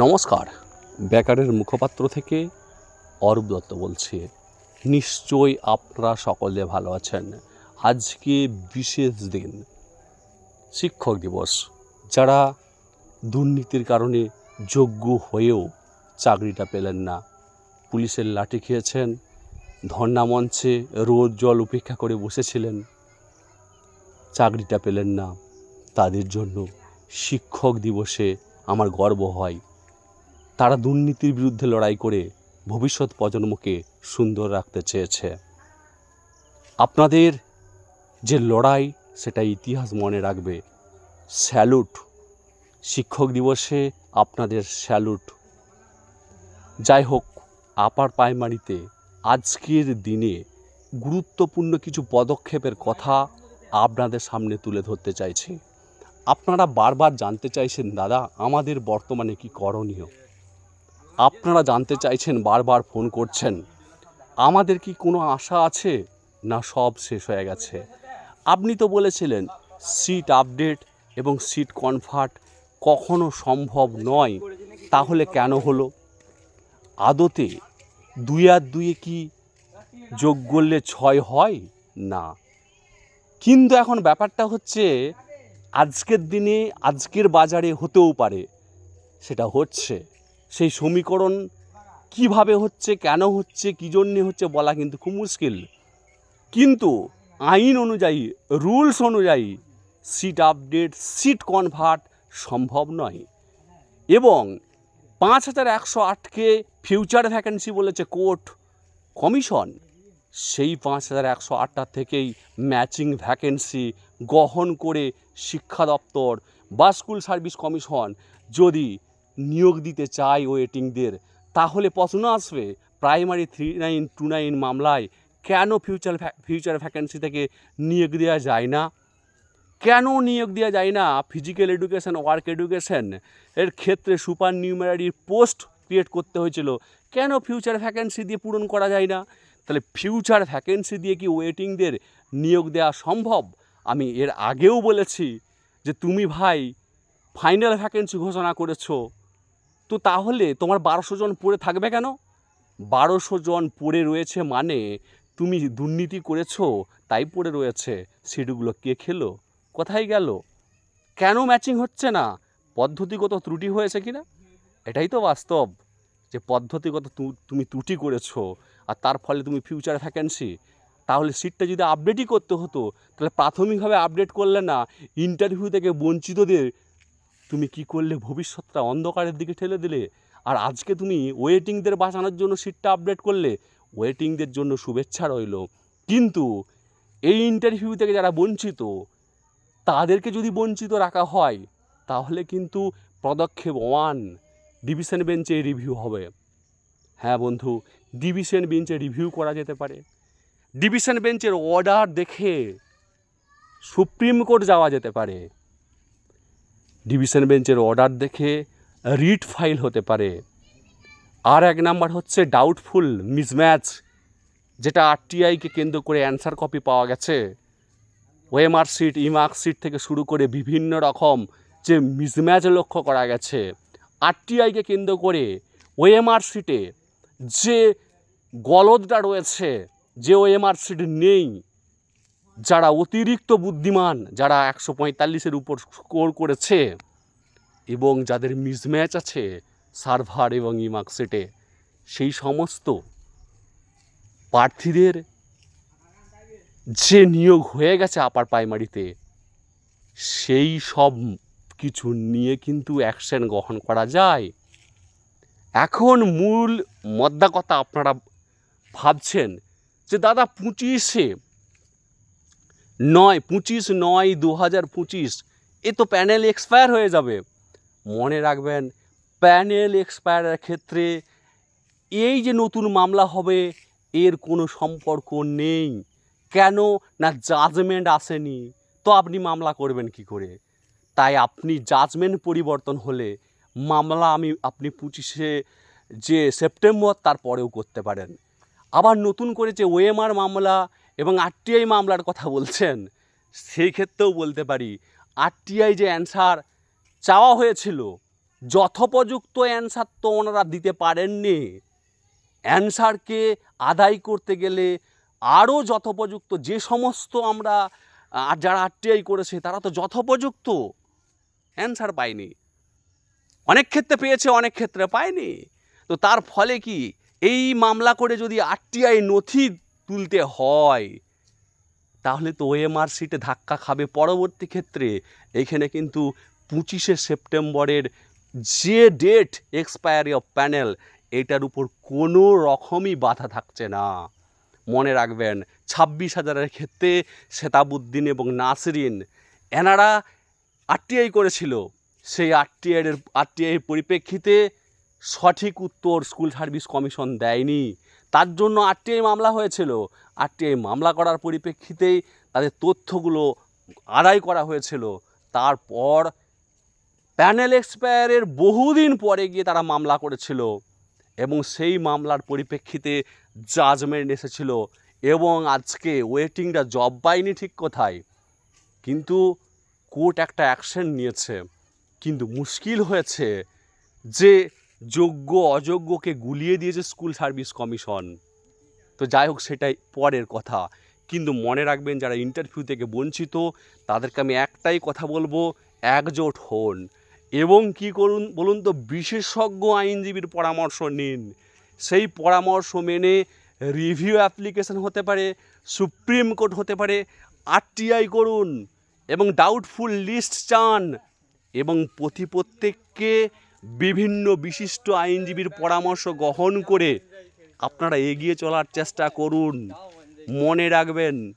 নমস্কার। বেকারের মুখপাত্র থেকে অরূপ দত্ত বলছি। নিশ্চয়ই আপনারা সকলে ভালো আছেন। আজকে বিশেষ দিন, শিক্ষক দিবস। যারা দুর্নীতির কারণে যোগ্য হয়েও চাকরিটা পেলেন না, পুলিশের লাঠি খেয়েছেন, ধর্ণা মঞ্চে রোদ জল উপেক্ষা করে বসেছিলেন, চাকরিটা পেলেন না, তাদের জন্য শিক্ষক দিবসে আমার গর্ব হয়। তারা দুর্নীতির বিরুদ্ধে লড়াই করে ভবিষ্যৎ প্রজন্মকে সুন্দর রাখতে চেয়েছে। আপনাদের যে লড়াই, সেটা ইতিহাস মনে রাখবে। স্যালুট। শিক্ষক দিবসে আপনাদের স্যালুট। যাই হোক, আপার প্রাইমারিতে আজকের দিনে গুরুত্বপূর্ণ কিছু পদক্ষেপের কথা আপনাদের সামনে তুলে ধরতে চাইছি। আপনারা বারবার জানতে চাইছেন, দাদা, আমাদের বর্তমানে কি করণীয়? আপনারা জানতে চাইছেন, বারবার ফোন করছেন। আমাদের কি কোনো আশা আছে? না, সব শেষ হয়ে গেছে। আপনি তো বলেছিলেন সিট আপডেট এবং সিট কনভার্ট কখনো সম্ভব নয়। তাহলে কেন হলো? আদতে দুই আর দুয়ে কি যোগ করলে ছয় হয়? না। কিন্তু এখন ব্যাপারটা হচ্ছে, আজকের দিনে, আজকের বাজারে হতেও পারে। সেটা হচ্ছে। সেই সমীকরণ কীভাবে হচ্ছে, কেন হচ্ছে, কী জন্যে হচ্ছে বলা কিন্তু খুব মুশকিল। কিন্তু আইন অনুযায়ী, রুলস অনুযায়ী সিট আপডেট সিট কনভার্ট সম্ভব নয়। এবং পাঁচ হাজার একশো আটকে ফিউচার ভ্যাকেন্সি বলেছে কোর্ট, কমিশন, সেই পাঁচ হাজার একশো আটটা থেকেই ম্যাচিং ভ্যাকেন্সি গ্রহণ করে শিক্ষা দপ্তর বা স্কুল সার্ভিস কমিশন যদি নিয়োগ দিতে চায় ওয়েটিংদের। তাহলে প্রশ্ন আসবে, primary three nine two nine মামলায় কেন ফিউচার ফিউচার ভ্যাকেন্সি থেকে নিয়োগ দেওয়া যায় না? কেন নিয়োগ দেওয়া যায় না? ফিজিক্যাল এডুকেশন, ওয়ার্ক এডুকেশন এর ক্ষেত্রে সুপার নিউমারারির পোস্ট ক্রিয়েট করতে হয়েছিল। কেন ফিউচার ভ্যাকেন্সি দিয়ে পূরণ করা যায় না? তাহলে ফিউচার ভ্যাকেন্সি দিয়ে কি ওয়েটিংদের নিয়োগ দেওয়া সম্ভব? আমি এর আগেও বলেছি যে তুমি ভাই, ফাইনাল ভ্যাকেন্সি ঘোষণা করেছ। তো তাহলে তোমার বারোশো জন পড়ে থাকবে কেন? বারোশো জন পড়ে রয়েছে মানে তুমি দুর্নীতি করেছ, তাই পড়ে রয়েছে। সিটগুলো কে খেলো? কোথায় গেল? কেন ম্যাচিং হচ্ছে না? পদ্ধতিগত ত্রুটি হয়েছে কি না এটাই তো বাস্তব যে পদ্ধতিগত তুমি ত্রুটি করেছ আর তার ফলে তুমি ফিউচার ভ্যাকেন্সি তাহলে সিটটা যদি আপডেটই করতে হতো, তাহলে প্রাথমিকভাবে আপডেট করলে না ইন্টারভিউ থেকে বঞ্চিতদের তুমি কি করলে ভবিষ্যৎটা অন্ধকারের দিকে ঠেলে দিলে? আর আজকে তুমি ওয়েটিংদের বাঁচানোর জন্য সিটটা আপডেট করলে? ওয়েটিংদের জন্য শুভেচ্ছা রইল। কিন্তু এই ইন্টারভিউ থেকে যারা বঞ্চিত, তাদেরকে যদি বঞ্চিত রাখা হয়, তাহলে কিন্তু পদক্ষেপ ওয়ান ডিভিশন বেঞ্চে রিভিউ হবে। হ্যাঁ বন্ধু ডিভিশন বেঞ্চে রিভিউ করা যেতে পারে। ডিভিশন বেঞ্চের অর্ডার দেখে সুপ্রিম কোর্ট যাওয়া যেতে পারে। ডিভিশন বেঞ্চের অর্ডার দেখে রিট ফাইল হতে পারে। আর এক নাম্বার হচ্ছে ডাউটফুল মিসম্যাচ, যেটা আরটিআইকে কেন্দ্র করে অ্যান্সার কপি পাওয়া গেছে। ওএমআর সিট, ইমার্ক সিট থেকে শুরু করে বিভিন্ন রকম যে মিসম্যাচ লক্ষ্য করা গেছে আরটিআইকে কেন্দ্র করে ওএমআর সিটে যে গলদটা রয়েছে, যে ওএমআর সিট নেই যারা অতিরিক্ত বুদ্ধিমান, যারা একশো পঁয়তাল্লিশের উপর স্কোর করেছে এবং যাদের মিসম্যাচ আছে সার্ভার এবং ইমার্কসেটে সেই সমস্ত প্রার্থীদের যে নিয়োগ হয়ে গেছে আপার প্রাইমারিতে সেই সব কিছু নিয়ে কিন্তু অ্যাকশন গ্রহণ করা যায়। এখন মূল মদ্দা কথা আপনারা ভাবছেন যে, দাদা, পঁচিশে নয়, পঁচিশ নয় দু হাজার পঁচিশ। এ তো প্যানেল এক্সপায়ার হয়ে যাবে। মনে রাখবেন, প্যানেল এক্সপায়ারের ক্ষেত্রে এই যে নতুন মামলা হবে, এর কোনো সম্পর্ক নেই। কেন? না জাজমেন্ট আসেনি। তো আপনি মামলা করবেন কি করে? তাই আপনি জাজমেন্ট পরিবর্তন হলে মামলা আমি আপনি পঁচিশে যে সেপ্টেম্বর, তারপরেও করতে পারেন। আবার নতুন করে যে ওএমআর মামলা এবং আরটিআই মামলার কথা বলছেন, সেই ক্ষেত্রেও বলতে পারি আরটিআই যে অ্যান্সার চাওয়া হয়েছিল, যথোপযুক্ত অ্যান্সার তো ওনারা দিতে পারেননি। অ্যান্সারকে আদায় করতে গেলে আরও যথোপযুক্ত যে সমস্ত আমরা আর যারা আরটিআই করেছে, তারা তো যথোপযুক্ত অ্যান্সার পায়নি। অনেক ক্ষেত্রে পেয়েছে, অনেক ক্ষেত্রে পায়নি। তো তার ফলে কি, এই মামলা করে যদি আরটিআই নথি তুলতে হয়। তাহলে তো ওএমআর সিটে ধাক্কা খাবে পরবর্তী ক্ষেত্রে। এখানে কিন্তু পঁচিশে সেপ্টেম্বরের যে ডেট এক্সপায়ারি অফ প্যানেল এটার উপর কোনো রকমই বাধা থাকছে না। মনে রাখবেন, ছাব্বিশ হাজারের ক্ষেত্রে শেতাবুদ্দিন এবং নাসরিন, এনারা আরটিআই করেছিল। সেই আরটিআইয়ের আরটিআইয়ের পরিপ্রেক্ষিতে সঠিক উত্তর স্কুল সার্ভিস কমিশন দেয়নি। তার জন্য আরটিআই মামলা হয়েছিল। আরটিআই মামলা করার পরিপ্রেক্ষিতেই তাদের তথ্যগুলো আদায় করা হয়েছিল। তারপর প্যানেল এক্সপায়ারের বহুদিন পরে গিয়ে তারা মামলা করেছিল এবং সেই মামলার পরিপ্রেক্ষিতে জাজমেন্ট এসেছিল এবং আজকে ওয়েটিংটা জব পায়নি ঠিক কোথায় কিন্তু কোর্ট একটা অ্যাকশন নিয়েছে। কিন্তু মুশকিল হয়েছে যে যোগ্য, অযোগ্যকে গুলিয়ে দিয়েছে স্কুল সার্ভিস কমিশন। তো যাই হোক, সেটাই পরের কথা। কিন্তু মনে রাখবেন, যারা ইন্টারভিউ থেকে বঞ্চিত, তাদেরকে আমি একটাই কথা বলব, একজোট হন। এবং কি করুন বলুন তো, বিশেষজ্ঞ আইনজীবীর পরামর্শ নিন। সেই পরামর্শ মেনে রিভিউ অ্যাপ্লিকেশন হতে পারে, সুপ্রিম কোর্ট হতে পারে আরটিআই করুন এবং ডাউটফুল লিস্ট চান। এবং প্রতি প্রত্যেককে বিভিন্ন বিশিষ্ট আইনজীবীর পরামর্শ গ্রহণ করে আপনারা এগিয়ে চলার চেষ্টা করুন। মনে রাখবেন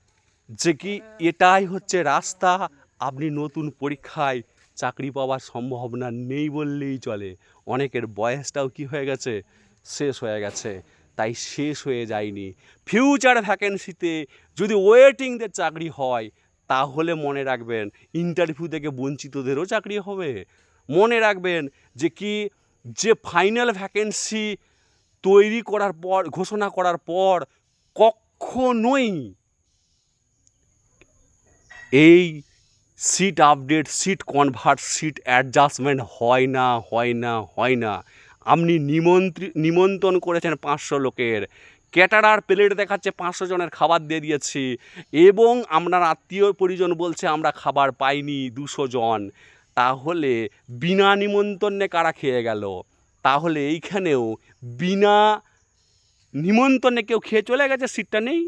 যে কি এটাই হচ্ছে রাস্তা। আপনি নতুন পরীক্ষায় চাকরি পাওয়ার সম্ভাবনা নেই বললেই চলে। অনেকের বয়সটাও কি হয়ে গেছে? শেষ হয়ে গেছে। তাই শেষ হয়ে যায়নি। ফিউচার ভ্যাকেন্সিতে যদি ওয়েটিংদের চাকরি হয়, তাহলে মনে রাখবেন ইন্টারভিউ থেকে বঞ্চিতদেরও চাকরি হবে। মনে রাখবেন যে কি, যে ফাইনাল ভ্যাকেন্সি তৈরি করার পর, ঘোষণা করার পর কখনোই এই seat update seat convert seat adjustment হয় না হয় না হয় না। আপনি নিমন্ত্রী, নিমন্ত্রণ করেছেন পাঁচশো লোকের। ক্যাটারার প্লেট দেখাচ্ছে পাঁচশো জনের খাবার দিয়ে দিয়েছি। এবং আপনার আত্মীয় পরিজন বলছে, আমরা খাবার পাইনি, দুশো জন। তাহলে বিনা নিমন্ত্রণে কারা খেয়ে গেল? তাহলে এইখানেও বিনা নিমন্ত্রণে কেউ খেয়ে চলে গেছে? সিটটা নেই?